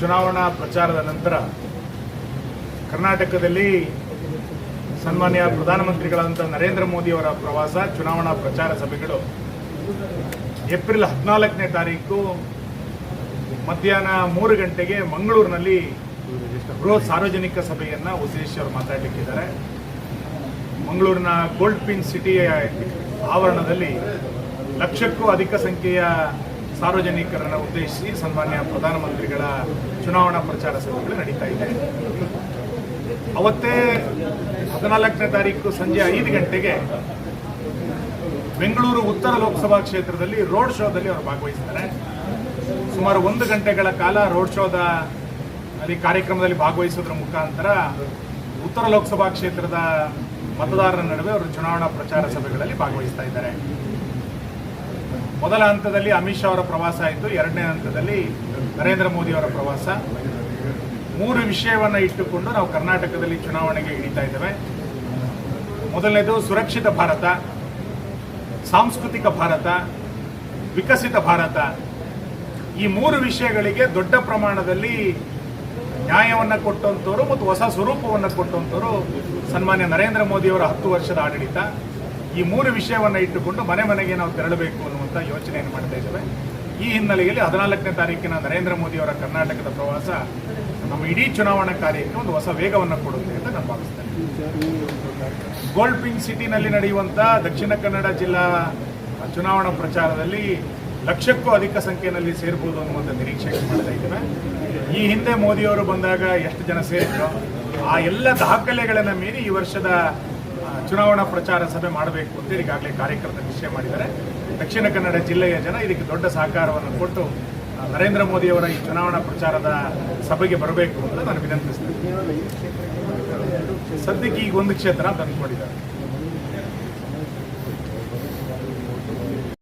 ಚುನಾವಣಾ ಪ್ರಚಾರದ ನಂತರ ಕರ್ನಾಟಕದಲ್ಲಿ ಸನ್ಮಾನ್ಯ ಪ್ರಧಾನಮಂತ್ರಿಗಳಾದಂಥ ನರೇಂದ್ರ ಮೋದಿ ಅವರ ಪ್ರವಾಸ, ಚುನಾವಣಾ ಪ್ರಚಾರ ಸಭೆಗಳು. ಏಪ್ರಿಲ್ ಹದಿನಾಲ್ಕನೇ ತಾರೀಕು ಮಧ್ಯಾಹ್ನ ಮೂರು ಗಂಟೆಗೆ ಮಂಗಳೂರಿನಲ್ಲಿ ಬೃಹತ್ ಸಾರ್ವಜನಿಕ ಸಭೆಯನ್ನು ಉದ್ದೇಶಿಸಿ ಅವರು ಮಾತಾಡಲಿಕ್ಕಿದ್ದಾರೆ. ಮಂಗಳೂರಿನ ಗೋಲ್ಡ್ ಪಿನ್ ಸಿಟಿಯ ಆವರಣದಲ್ಲಿ ಲಕ್ಷಕ್ಕೂ ಅಧಿಕ ಸಂಖ್ಯೆಯ ಸಾರ್ವಜನಿಕರನ್ನು ಉದ್ದೇಶಿಸಿ ಸನ್ಮಾನ್ಯ ಪ್ರಧಾನಮಂತ್ರಿಗಳ ಚುನಾವಣಾ ಪ್ರಚಾರ ಸಭೆಗಳು ನಡೀತಾ ಇದೆ. ಅವತ್ತೇ ಹದಿನಾಲ್ಕನೇ ತಾರೀಕು ಸಂಜೆ ಐದು ಗಂಟೆಗೆ ಬೆಂಗಳೂರು ಉತ್ತರ ಲೋಕಸಭಾ ಕ್ಷೇತ್ರದಲ್ಲಿ ರೋಡ್ ಶೋದಲ್ಲಿ ಅವರು ಭಾಗವಹಿಸ್ತಾರೆ ಸುಮಾರು ಒಂದು ಗಂಟೆಗಳ ಕಾಲ ರೋಡ್ ಶೋದ ಅಲ್ಲಿ ಕಾರ್ಯಕ್ರಮದಲ್ಲಿ ಭಾಗವಹಿಸೋದ್ರ ಮುಖಾಂತರ ಉತ್ತರ ಲೋಕಸಭಾ ಕ್ಷೇತ್ರದ ಮತದಾರರ ನಡುವೆ ಅವರು ಚುನಾವಣಾ ಪ್ರಚಾರ ಸಭೆಗಳಲ್ಲಿ ಭಾಗವಹಿಸ್ತಾ ಇದ್ದಾರೆ. ಮೊದಲ ಹಂತದಲ್ಲಿ ಅಮಿತ್ ಶಾ ಅವರ ಪ್ರವಾಸ ಆಯಿತು, ಎರಡನೇ ಹಂತದಲ್ಲಿ ನರೇಂದ್ರ ಮೋದಿ ಅವರ ಪ್ರವಾಸ. ಮೂರು ವಿಷಯವನ್ನು ಇಟ್ಟುಕೊಂಡು ನಾವು ಕರ್ನಾಟಕದಲ್ಲಿ ಚುನಾವಣೆಗೆ ಇಳಿತಾ ಇದ್ದೇವೆ. ಮೊದಲನೇದು ಸುರಕ್ಷಿತ ಭಾರತ, ಸಾಂಸ್ಕೃತಿಕ ಭಾರತ, ವಿಕಸಿತ ಭಾರತ. ಈ ಮೂರು ವಿಷಯಗಳಿಗೆ ದೊಡ್ಡ ಪ್ರಮಾಣದಲ್ಲಿ ನ್ಯಾಯವನ್ನು ಕೊಟ್ಟಂಥವ್ರು ಮತ್ತು ಹೊಸ ಸ್ವರೂಪವನ್ನು ಕೊಟ್ಟಂಥವ್ರು ಸನ್ಮಾನ್ಯ ನರೇಂದ್ರ ಮೋದಿಯವರ ಹತ್ತು ವರ್ಷದ ಆಡಳಿತ. ಈ ಮೂರು ವಿಷಯವನ್ನು ಇಟ್ಟುಕೊಂಡು ಮನೆ ಮನೆಗೆ ನಾವು ತೆರಳಬೇಕು ಅನ್ನುವಂಥ ಯೋಚನೆಯನ್ನು ಮಾಡ್ತಾ ಇದ್ದೇವೆ. ಈ ಹಿನ್ನೆಲೆಯಲ್ಲಿ ಹದಿನಾಲ್ಕನೇ ತಾರೀಕಿನ ನರೇಂದ್ರ ಮೋದಿಯವರ ಕರ್ನಾಟಕದ ಪ್ರವಾಸ ನಮ್ಮ ಇಡೀ ಚುನಾವಣಾ ಕಾರ್ಯಕ್ಕೆ ಒಂದು ಹೊಸ ವೇಗವನ್ನು ಕೊಡುತ್ತೆ ಅಂತ ನಾನು ಭಾವಿಸ್ತೇನೆ. ಗೋಲ್ಡ್ ಪಿಂಕ್ ಸಿಟಿನಲ್ಲಿ ನಡೆಯುವಂಥ ದಕ್ಷಿಣ ಕನ್ನಡ ಜಿಲ್ಲಾ ಚುನಾವಣಾ ಪ್ರಚಾರದಲ್ಲಿ ಲಕ್ಷಕ್ಕೂ ಅಧಿಕ ಸಂಖ್ಯೆಯಲ್ಲಿ ಸೇರ್ಬೋದು ಅನ್ನುವಂಥ ನಿರೀಕ್ಷೆ ಮಾಡ್ತಾ ಇದ್ದೇವೆ. ಈ ಹಿಂದೆ ಮೋದಿಯವರು ಬಂದಾಗ ಎಷ್ಟು ಜನ ಸೇರಿದ್ರು, ಆ ಎಲ್ಲ ದಾಖಲೆಗಳನ್ನು ಮೀರಿ ಈ ವರ್ಷದ ಚುನಾವಣಾ ಪ್ರಚಾರ ಸಭೆ ಮಾಡಬೇಕು ಅಂತ ಈಗಾಗಲೇ ಕಾರ್ಯಕರ್ತರ ನಿಶ್ಚಯ ಮಾಡಿದ್ದಾರೆ. ದಕ್ಷಿಣ ಕನ್ನಡ ಜಿಲ್ಲೆಯ ಜನ ಇದಕ್ಕೆ ದೊಡ್ಡ ಸಹಕಾರವನ್ನು ಕೊಟ್ಟು ನರೇಂದ್ರ ಮೋದಿಯವರ ಈ ಚುನಾವಣಾ ಪ್ರಚಾರದ ಸಭೆಗೆ ಬರಬೇಕು ಅಂತ ನಾನು ವಿನಂತಿಸ್ತೇನೆ. ಸದ್ಯಕ್ಕೆ ಈಗ ಒಂದು ಕ್ಷೇತ್ರ ತಂದುಕೊಂಡಿದ್ದಾರೆ.